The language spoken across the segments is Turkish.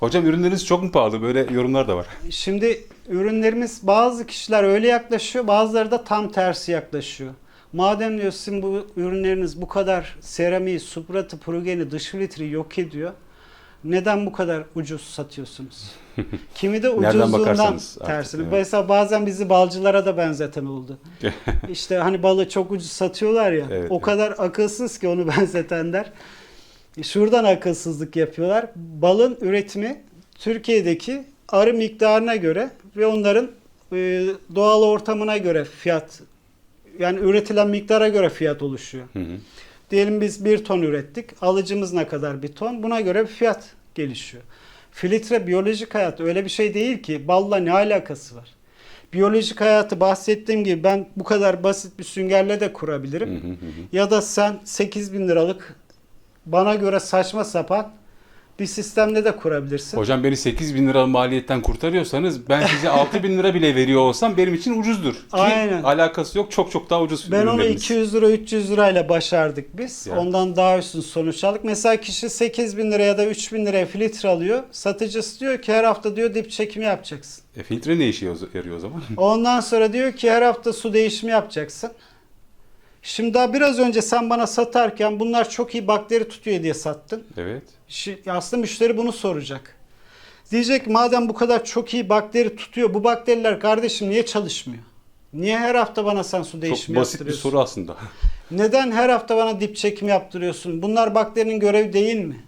Hocam ürünleriniz çok mu pahalı? Böyle yorumlar da var. Şimdi ürünlerimiz bazı kişiler öyle yaklaşıyor, bazıları da tam tersi yaklaşıyor. Madem diyor sizin bu ürünleriniz bu kadar seramiği, supratı, progeni, dış filtreyi yok ediyor. Neden bu kadar ucuz satıyorsunuz? Kimi de ucuzluğundan artık, tersini. evet. Mesela bazen bizi balcılara da benzeten oldu. işte hani balı çok ucuz satıyorlar ya. Evet, o evet. kadar akılsız ki onu benzetenler. Şuradan akılsızlık yapıyorlar. Balın üretimi Türkiye'deki arı miktarına göre ve onların e, doğal ortamına göre fiyat yani üretilen miktara göre fiyat oluşuyor. Hı hı. Diyelim biz bir ton ürettik. Alıcımız ne kadar bir ton? Buna göre bir fiyat gelişiyor. Filtre biyolojik hayat öyle bir şey değil ki. Balla ne alakası var? Biyolojik hayatı bahsettiğim gibi ben bu kadar basit bir süngerle de kurabilirim. Hı hı hı hı. Ya da sen 8 bin liralık bana göre saçma sapan bir sistemle de kurabilirsin. Hocam beni 8 bin lira maliyetten kurtarıyorsanız ben size 6 bin lira bile veriyor olsam benim için ucuzdur. Ki Aynen. alakası yok. Çok çok daha ucuz Ben onu ürünleriniz. 200 lira 300 lirayla başardık biz. Ya. Ondan daha üstün sonuç aldık. Mesela kişi 8 bin liraya ya da 3 bin liraya filtre alıyor. Satıcısı diyor ki her hafta diyor dip çekimi yapacaksın. E, filtre ne işe yarıyor o zaman? Ondan sonra diyor ki her hafta su değişimi yapacaksın. Şimdi daha biraz önce sen bana satarken bunlar çok iyi bakteri tutuyor diye sattın. evet. Şi- Aslında müşteri bunu soracak. Diyecek madem bu kadar çok iyi bakteri tutuyor bu bakteriler kardeşim niye çalışmıyor? Niye her hafta bana sen su Çok değişimi basit bir yaptırıyorsun? soru aslında. Neden her hafta bana dip çekim yaptırıyorsun? Bunlar bakterinin görevi değil mi?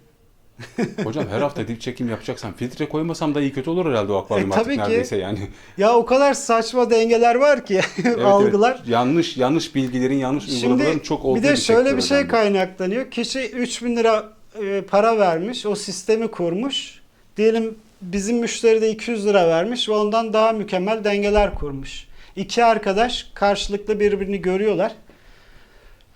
Hocam her hafta dip çekim yapacaksan filtre koymasam da iyi kötü olur herhalde o akvaryum E, artık ki. neredeyse yani. Ya o kadar saçma dengeler var ki Evet, algılar. evet. Yanlış yanlış bilgilerin, yanlış uygulamaların çok olduğu bir de şöyle bir şey hocam kaynaklanıyor. Kişi 3000 lira e, para vermiş, o sistemi kurmuş. Diyelim bizim müşteri de 200 lira vermiş ve ondan daha mükemmel dengeler kurmuş. İki arkadaş karşılıklı birbirini görüyorlar.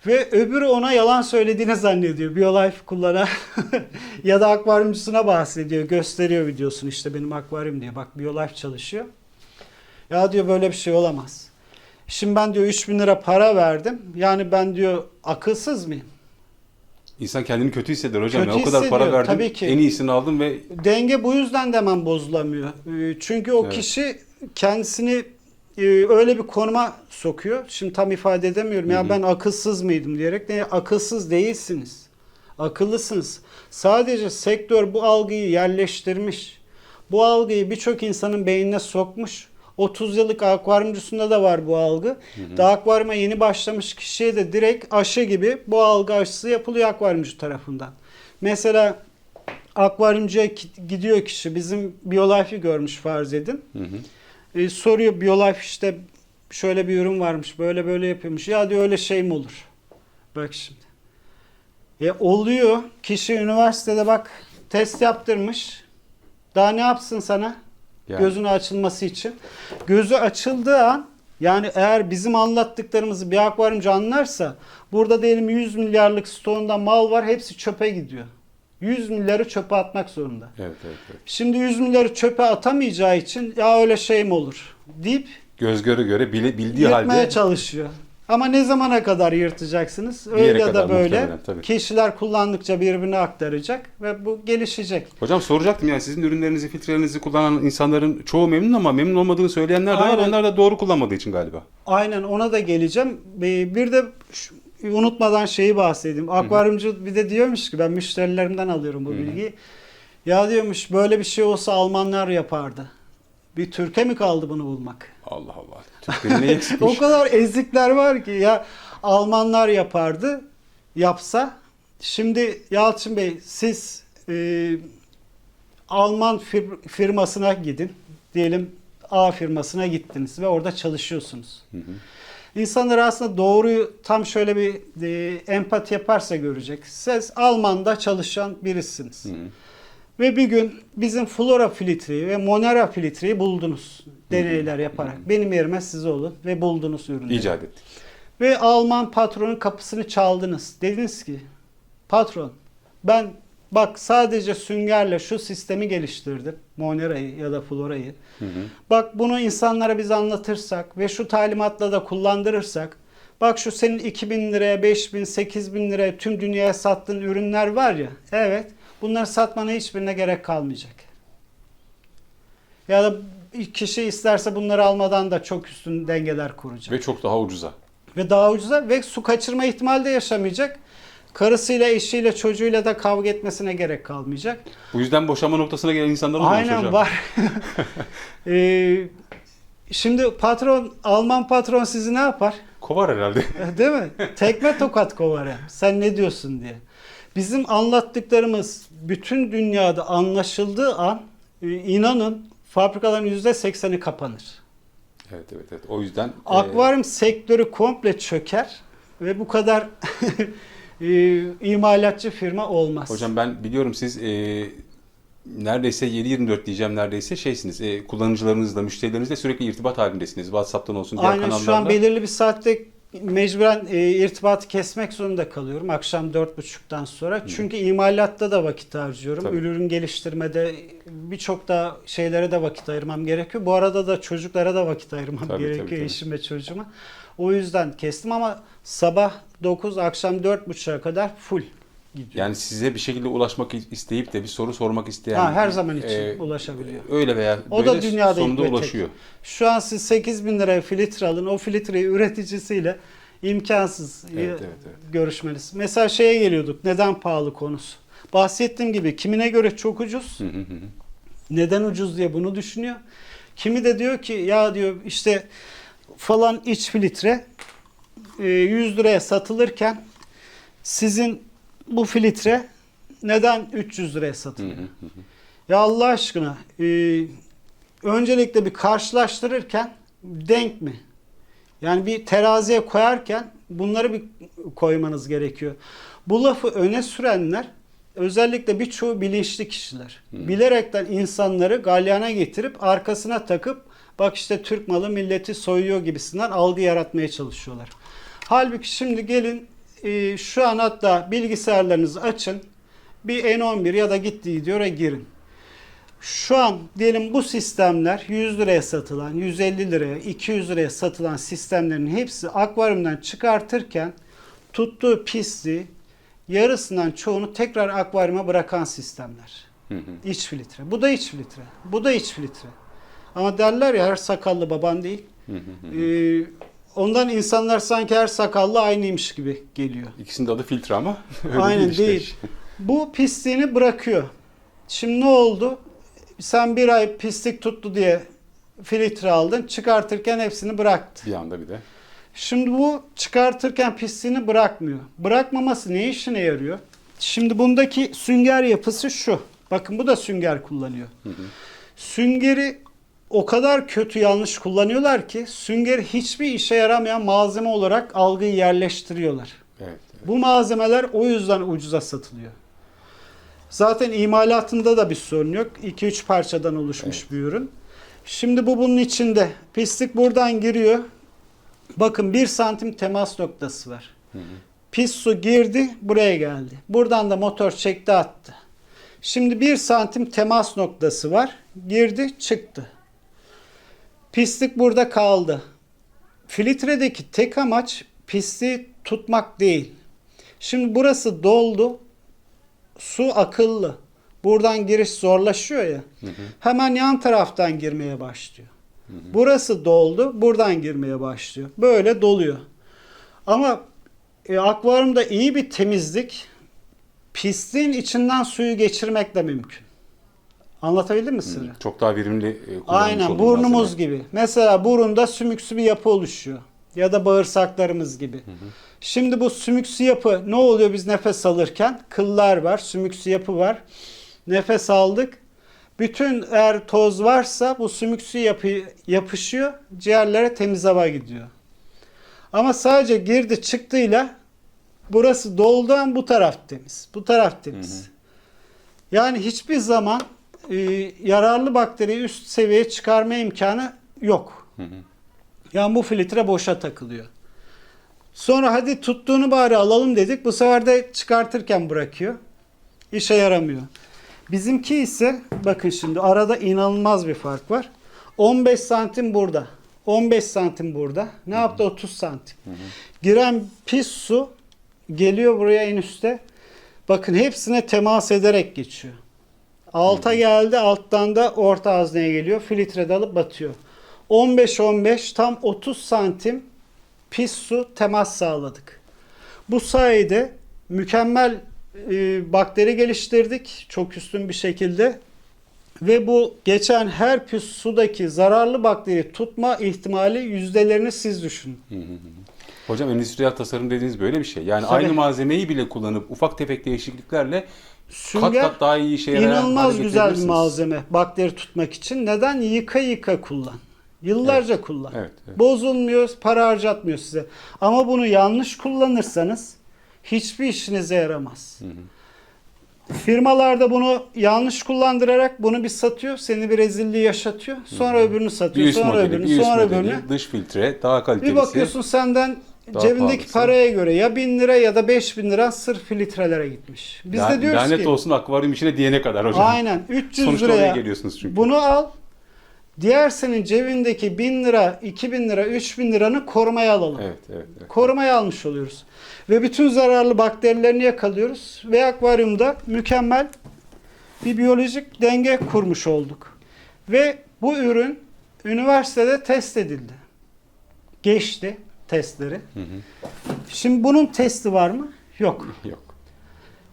Ve öbürü ona yalan söylediğini zannediyor. BioLife kullanan ya da akvaryumcusuna bahsediyor. Gösteriyor videosunu işte benim akvaryum diye. Bak BioLife çalışıyor. Ya diyor böyle bir şey olamaz. Şimdi ben diyor 3000 lira para verdim. Yani ben diyor akılsız mıyım? İnsan kendini kötü hisseder hocam. Kötü ya. O kadar para verdim. tabii ki. En iyisini aldım ve Denge bu yüzden de hemen bozulamıyor. Ee, Çünkü o Evet. kişi kendisini e, öyle bir konuma sokuyor. Şimdi tam ifade edemiyorum. Hı Ya hı. ben akılsız mıydım diyerek. Ne akılsız değilsiniz. Akıllısınız. Sadece sektör bu algıyı yerleştirmiş. Bu algıyı birçok insanın beynine sokmuş. 30 yıllık akvaryumcusunda da var bu algı. Daha akvaryuma yeni başlamış kişiye de direkt aşı gibi bu algı aşısı yapılıyor akvaryumcu tarafından. Mesela akvaryumcuya gidiyor kişi. Bizim BioLife'i görmüş farz edin. Hı hı. E, soruyor BioLife işte şöyle bir ürün varmış. Böyle böyle yapıyormuş. Ya diyor öyle şey mi olur? Bak şimdi. E oluyor. Kişi üniversitede bak test yaptırmış. Daha ne yapsın sana? Yani. Gözünün açılması için. Gözü açıldığı an yani eğer bizim anlattıklarımızı bir akvaryumcu anlarsa burada diyelim 100 milyarlık stoğunda mal var hepsi çöpe gidiyor. 100 milyarı çöpe atmak zorunda. Evet, evet, evet. Şimdi 100 milyarı çöpe atamayacağı için ya öyle şey mi olur deyip Göz göre göre bile, bildiği yırtmaya halde çalışıyor. Ama ne zamana kadar yırtacaksınız? Öyle ya da böyle kişiler kullandıkça birbirine aktaracak ve bu gelişecek. Hocam soracaktım yani sizin ürünlerinizi, filtrelerinizi kullanan insanların çoğu memnun ama memnun olmadığını söyleyenler de var. Onlar da doğru kullanmadığı için galiba. Aynen ona da geleceğim. Ee, Bir de unutmadan şeyi bahsedeyim. Akvaryumcu bir de diyormuş ki ben müşterilerimden alıyorum bu bilgiyi. Ya diyormuş böyle bir şey olsa Almanlar yapardı. Bir Türkiye mi kaldı bunu bulmak? Allah Allah. Türklerin ne eksikmiş? O kadar ezikler var ki ya Almanlar yapardı yapsa. Şimdi Yalçın Bey siz e, Alman fir- firmasına gidin. Diyelim A firmasına gittiniz ve orada çalışıyorsunuz. Hı hı. İnsanlar aslında doğruyu tam şöyle bir e, empati yaparsa görecek. Siz Alman'da çalışan birisiniz. Hı hı. Ve bir gün bizim flora filtreyi ve monera filtreyi buldunuz. Deneyler yaparak. Benim yerime siz olun ve buldunuz ürünleri. İcat ettik. Ve Alman patronun kapısını çaldınız. Dediniz ki patron ben bak sadece süngerle şu sistemi geliştirdim. Monera'yı ya da Flora'yı. Hı hı. Bak bunu insanlara biz anlatırsak ve şu talimatla da kullandırırsak bak şu senin 2000 liraya, 5000, 8000 liraya tüm dünyaya sattığın ürünler var ya. Evet. Bunları satmana hiçbirine gerek kalmayacak. Ya da kişi isterse bunları almadan da çok üstün dengeler kuracak. Ve çok daha ucuza. Ve daha ucuza ve su kaçırma ihtimali de yaşamayacak. Karısıyla, eşiyle, çocuğuyla da kavga etmesine gerek kalmayacak. Bu yüzden boşanma noktasına gelen insanlar oluyor Aynen hocam. var. Ee, şimdi patron, Alman patron sizi ne yapar? Kovar herhalde. Değil mi? Tekme tokat kovar hem. Sen ne diyorsun diye. Bizim anlattıklarımız bütün dünyada anlaşıldığı an e, inanın fabrikaların %80'i kapanır. evet evet evet. O yüzden e, Akvaryum sektörü komple çöker ve bu kadar e, imalatçı firma olmaz. hocam ben biliyorum siz e, neredeyse 7-24 diyeceğim neredeyse şeysiniz. E, kullanıcılarınızla, müşterilerinizle sürekli irtibat halindesiniz. WhatsApp'tan olsun, diğer Aynen kanallarla. şu an belirli bir saatte mecburen e, irtibatı kesmek zorunda kalıyorum akşam dört buçuktan sonra. Çünkü imalatta da vakit harcıyorum. Tabii. Ürün geliştirmede birçok da şeylere de vakit ayırmam gerekiyor. Bu arada da çocuklara da vakit ayırmam Tabii, gerekiyor tabii, tabii. eşim ve çocuğuma. O yüzden kestim ama sabah 9 akşam 4.30'a kadar full gidiyor. Yani size bir şekilde ulaşmak isteyip de bir soru sormak isteyen ha, her zaman için e, ulaşabiliyor. öyle veya O böyle da dünyada sonunda ve tek. ulaşıyor. Şu an siz 8 bin liraya filtre alın. O filtreyi üreticisiyle imkansız Evet, e, evet, evet. görüşmeniz. Mesela şeye geliyorduk. Neden pahalı konusu. Bahsettiğim gibi kimine göre çok ucuz. Hı hı hı. Neden ucuz diye bunu düşünüyor. Kimi de diyor ki ya diyor işte falan iç filtre e, 100 liraya satılırken sizin bu filtre neden 300 liraya satılıyor? Ya Allah aşkına e, öncelikle bir karşılaştırırken denk mi? Yani bir teraziye koyarken bunları bir koymanız gerekiyor. Bu lafı öne sürenler özellikle birçoğu bilinçli kişiler. Bilerekten insanları galyana getirip arkasına takıp bak işte Türk malı milleti soyuyor gibisinden algı yaratmaya çalışıyorlar. Halbuki şimdi gelin e, şu an hatta bilgisayarlarınızı açın. Bir N11 ya da gittiği diyor girin. Şu an diyelim bu sistemler 100 liraya satılan, 150 liraya, 200 liraya satılan sistemlerin hepsi akvaryumdan çıkartırken tuttuğu pisliği yarısından çoğunu tekrar akvaryuma bırakan sistemler. Hı hı. İç filtre. Bu da iç filtre. Bu da iç filtre. Ama derler ya her sakallı baban değil. Hı hı hı. Ee, ondan insanlar sanki her sakallı aynıymış gibi geliyor. İkisinin de adı filtre ama öyle Aynen işte. değil. Bu pisliğini bırakıyor. Şimdi ne oldu? Sen bir ay pislik tuttu diye filtre aldın. Çıkartırken hepsini bıraktı. Bir anda bir de. Şimdi bu çıkartırken pisliğini bırakmıyor. Bırakmaması ne işine yarıyor? Şimdi bundaki sünger yapısı şu. Bakın bu da sünger kullanıyor. Süngeri o kadar kötü yanlış kullanıyorlar ki süngeri hiçbir işe yaramayan malzeme olarak algıyı yerleştiriyorlar. Evet. evet. Bu malzemeler o yüzden ucuza satılıyor. Zaten imalatında da bir sorun yok. 2-3 parçadan oluşmuş Evet. bir ürün. Şimdi bu bunun içinde. Pislik buradan giriyor. Bakın 1 santim temas noktası var. Hı hı. Pis su girdi, buraya geldi. Buradan da motor çekti attı. Şimdi 1 santim temas noktası var. Girdi, çıktı. Pislik burada kaldı. Filtredeki tek amaç pisliği tutmak değil. Şimdi burası doldu. Su akıllı. Buradan giriş zorlaşıyor ya. Hı hı. Hemen yan taraftan girmeye başlıyor. Burası doldu. Buradan girmeye başlıyor. Böyle doluyor. Ama e, akvaryumda iyi bir temizlik pisliğin içinden suyu geçirmekle mümkün. Anlatabildim mi sırrı? Çok daha verimli e, kullanılmış Aynen burnumuz malzeme. gibi. Mesela burunda sümüksü bir yapı oluşuyor. Ya da bağırsaklarımız gibi. Şimdi bu sümüksü yapı ne oluyor biz nefes alırken? Kıllar var, sümüksü yapı var. Nefes aldık. Bütün eğer toz varsa bu sümüksü yapı yapışıyor. Ciğerlere temiz hava gidiyor. Ama sadece girdi çıktığıyla burası dolduğun bu taraf temiz. Bu taraf temiz. Yani hiçbir zaman e, yararlı bakteriyi üst seviyeye çıkarma imkanı yok. Hı hı. Yani bu filtre boşa takılıyor. Sonra hadi tuttuğunu bari alalım dedik. Bu sefer de çıkartırken bırakıyor. İşe yaramıyor. Bizimki ise bakın şimdi arada inanılmaz bir fark var. 15 santim burada. 15 santim burada. Ne yaptı? 30 santim. Giren pis su geliyor buraya en üste. Bakın hepsine temas ederek geçiyor. Alta geldi alttan da orta hazneye geliyor. Filtre dalıp batıyor. 15-15 tam 30 santim pis su temas sağladık. Bu sayede mükemmel e, bakteri geliştirdik çok üstün bir şekilde ve bu geçen her pis sudaki zararlı bakteri tutma ihtimali yüzdelerini siz düşünün. Hocam endüstriyel tasarım dediğiniz böyle bir şey. Yani Tabii. aynı malzemeyi bile kullanıp ufak tefek değişikliklerle Sünger kat kat daha iyi yarayan inanılmaz güzel bir malzeme bakteri tutmak için. Neden? Yıka yıka kullan. Yıllarca kullan. Evet, evet. Bozulmuyor, para harcatmıyor size. Ama bunu yanlış kullanırsanız hiçbir işinize yaramaz. Firmalarda bunu yanlış kullandırarak bunu bir satıyor, seni bir rezilliği yaşatıyor. Sonra öbürünü Bir satıyor, üst sonra modeli, öbürünü, bir sonra modeli, öbürünü. dış filtre, daha kalitelisi. Bir bakıyorsun senden Daha cebindeki pahalısı. paraya göre ya 1000 lira ya da 5000 lira sırf filtrelere gitmiş. Biz La- de diyoruz lanet ki olsun akvaryum işine diyene kadar hocam. aynen 300 Sonuçta liraya geliyorsunuz çünkü. bunu al. Diğer senin cebindeki 1000 lira, 2000 lira, 3000 liranı korumaya alalım. Evet, evet, evet. Korumaya almış oluyoruz. Ve bütün zararlı bakterilerini yakalıyoruz. Ve akvaryumda mükemmel bir biyolojik denge kurmuş olduk. Ve bu ürün üniversitede test edildi. Geçti testleri. Hı hı. Şimdi bunun testi var mı? Yok. Yok.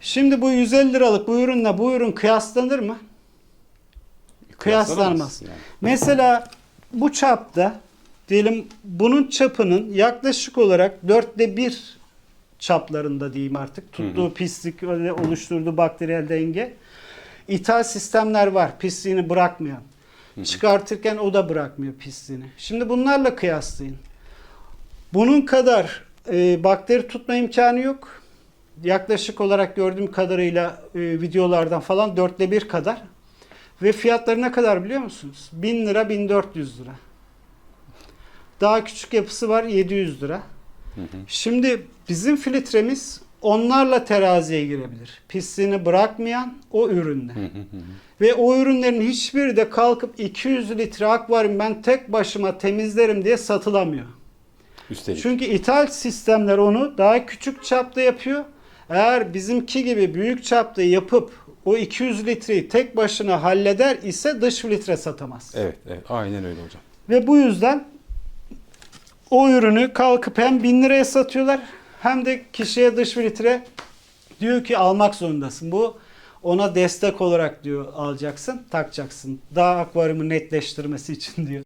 Şimdi bu 150 liralık bu ürünle bu ürün kıyaslanır mı? Kıyaslanmaz. Yani. Mesela bu çapta diyelim bunun çapının yaklaşık olarak dörtte bir çaplarında diyeyim artık. Tuttuğu pislik ve oluşturduğu bakteriyel denge. İthal sistemler var pisliğini bırakmayan. Çıkartırken o da bırakmıyor pisliğini. Şimdi bunlarla kıyaslayın. Bunun kadar e, bakteri tutma imkanı yok. Yaklaşık olarak gördüğüm kadarıyla e, videolardan falan dörtte bir kadar. Ve fiyatları ne kadar biliyor musunuz? 1000 lira 1400 lira. Daha küçük yapısı var 700 lira. Şimdi bizim filtremiz onlarla teraziye girebilir. Pisliğini bırakmayan o ürünler. Ve o ürünlerin hiçbiri de kalkıp 200 litre akvaryum ben tek başıma temizlerim diye satılamıyor. Üstelik. Çünkü ithal sistemler onu daha küçük çapta yapıyor. Eğer bizimki gibi büyük çapta yapıp o 200 litreyi tek başına halleder ise dış filtre satamaz. Evet, evet. Aynen öyle hocam. Ve bu yüzden o ürünü kalkıp hem 1000 liraya satıyorlar hem de kişiye dış filtre diyor ki almak zorundasın. Bu ona destek olarak diyor alacaksın, takacaksın. Daha akvaryumu netleştirmesi için diyor.